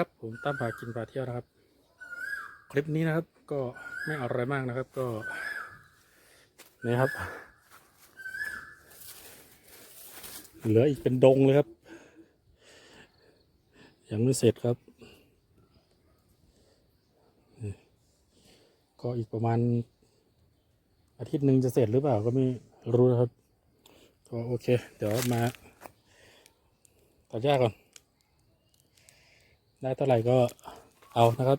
ครับ ผมตั้มพากินพาเที่ยวนะครับ คลิปนี้นะครับ ก็ไม่เอาอะไรมากนะครับ ก็นี่ครับ เหลืออีกเป็นดงเลยครับ ยังไม่เสร็จครับ ก็อีกประมาณ อาทิตย์หนึ่งจะเสร็จหรือเปล่าก็ไม่รู้นะครับ ก็โอเค เดี๋ยวมาตัดหญ้าก่อน ได้เท่าไหร่ก็เอานะครับ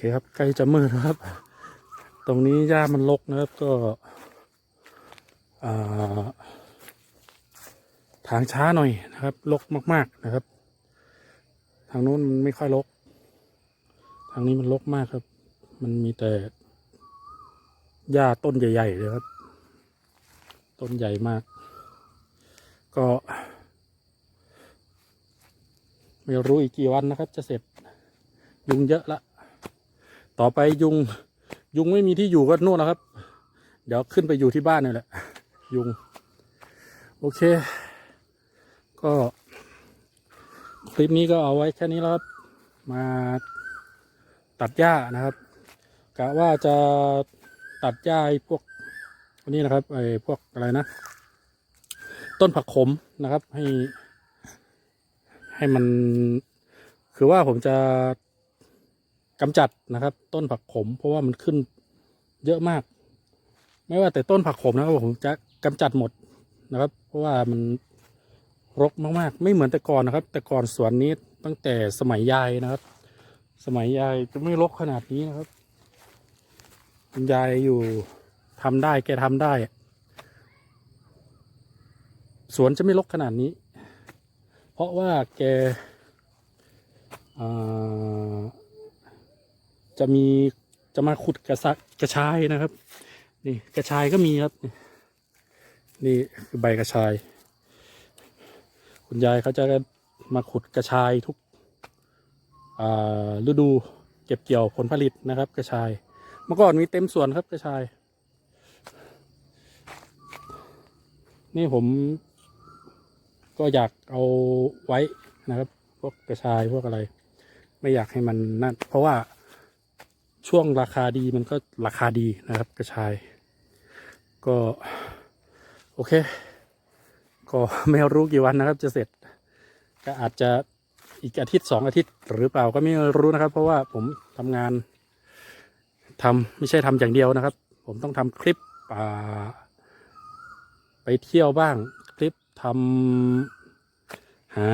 เคครับใกล้จะมืดแล้วครับ ตรงนี้หญ้ามันรกนะครับก็ทางช้าหน่อยนะครับรกมาก ๆนะครับ ทางนู้นมันไม่ค่อยรกทางนี้มันรกมากครับ มันมีแต่หญ้าต้นใหญ่ๆเลยครับ ต้นใหญ่มาก ก็ ไม่รู้อีกกี่วันนะครับ จะเสร็จยุงเยอะละ ต่อไปยุง ยุงไม่มีที่อยู่ก็นู่นนะครับ เดี๋ยวขึ้นไปอยู่ที่บ้านนี่แหละ ยุง โอเค ก็คลิปนี้ก็เอาไว้แค่นี้แล้วครับ มาตัดหญ้านะครับกะว่าจะตัดหญ้าไอ้พวกนนี้นะครับไอ้พวกอะไรนะ ต้นผักขมนะครับให้ ให้มันคือว่าผมจะ กำจัดนะครับ ต้นผักขม เพราะว่ามันขึ้นเยอะมาก ไม่ว่าแต่ต้นผักขมนะครับผมจะกำจัดหมดนะครับ เพราะว่ามันรกมากๆ ไม่เหมือนแต่ก่อนนะครับ แต่ก่อนสวนนี้ตั้งแต่สมัยยายนะครับ สมัยยายจะไม่รกขนาดนี้นะครับคุณยายอยู่ทำได้แกทำได้ สวนจะไม่รกขนาดนี้ เพราะว่าแกอ่า จะมีจะมาขุดกระซะกระชายนะครับ นี่กระชายก็มีครับ นี่คือใบกระชาย คุณยายเขาจะมาขุดกระชายทุกฤดูเก็บเกี่ยวผลผลิตนะครับ กระชาย เมื่อก่อนมีเต็มสวนครับกระชาย นี่ผมก็อยากเอาไว้นะครับ พวกกระชายพวกอะไร ไม่อยากให้มันนั่นเพราะว่า ช่วงราคาดีมันก็ราคาดีนะครับกระชาย ก็ โอเค ก็ไม่รู้กี่วันนะครับ จะเสร็จ ก็อาจจะอีกอาทิตย์สองอาทิตย์หรือเปล่าก็ไม่รู้นะครับ เพราะว่าผมทำงานทำไม่ใช่ทำอย่างเดียวนะครับ ผมต้องทำคลิปไปเที่ยวบ้าง คลิปทำหา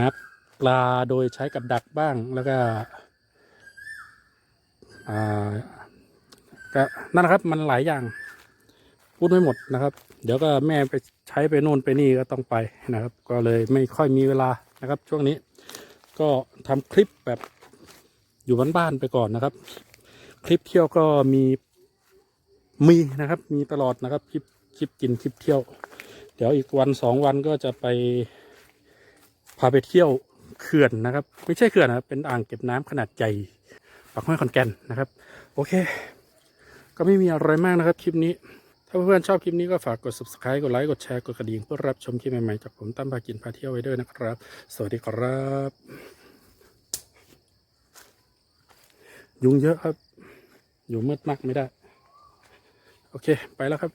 ปลาโดยใช้กับดักบ้างแล้วก็ ก็นั่นนะครับมันหลายอย่าง พูดไม่หมดนะครับ เดี๋ยวก็แม่ไปใช้ไปโน่นไปนี่ก็ต้องไปนะครับ ก็เลยไม่ค่อยมีเวลานะครับ ช่วงนี้ ก็ทำคลิปแบบอยู่บ้านๆไปก่อนนะครับ คลิปเที่ยวก็มีมีนะครับ มีตลอดนะครับคลิปคลิปกินคลิปเที่ยว เดี๋ยวอีกวันสองวันก็จะไปพาไปเที่ยวเขื่อนนะครับ ไม่ใช่เขื่อนนะครับเป็นอ่างเก็บน้ำขนาดใหญ่ ปากห้วยขอนแก่นนะครับ โอเค ก็ไม่มีอะไรมากนะครับคลิปนี้ ถ้าเพื่อนๆชอบคลิปนี้ก็ฝากกด subscribe กดไลค์กดแชร์กดกระดิ่งเพื่อรับชมคลิปใหม่ๆจากผมตั้มพากินพาเที่ยวไว้ด้วยนะครับ สวัสดีครับ ยุงเยอะครับ อยู่มืดมากไม่ได้ โอเค ไปแล้วครับ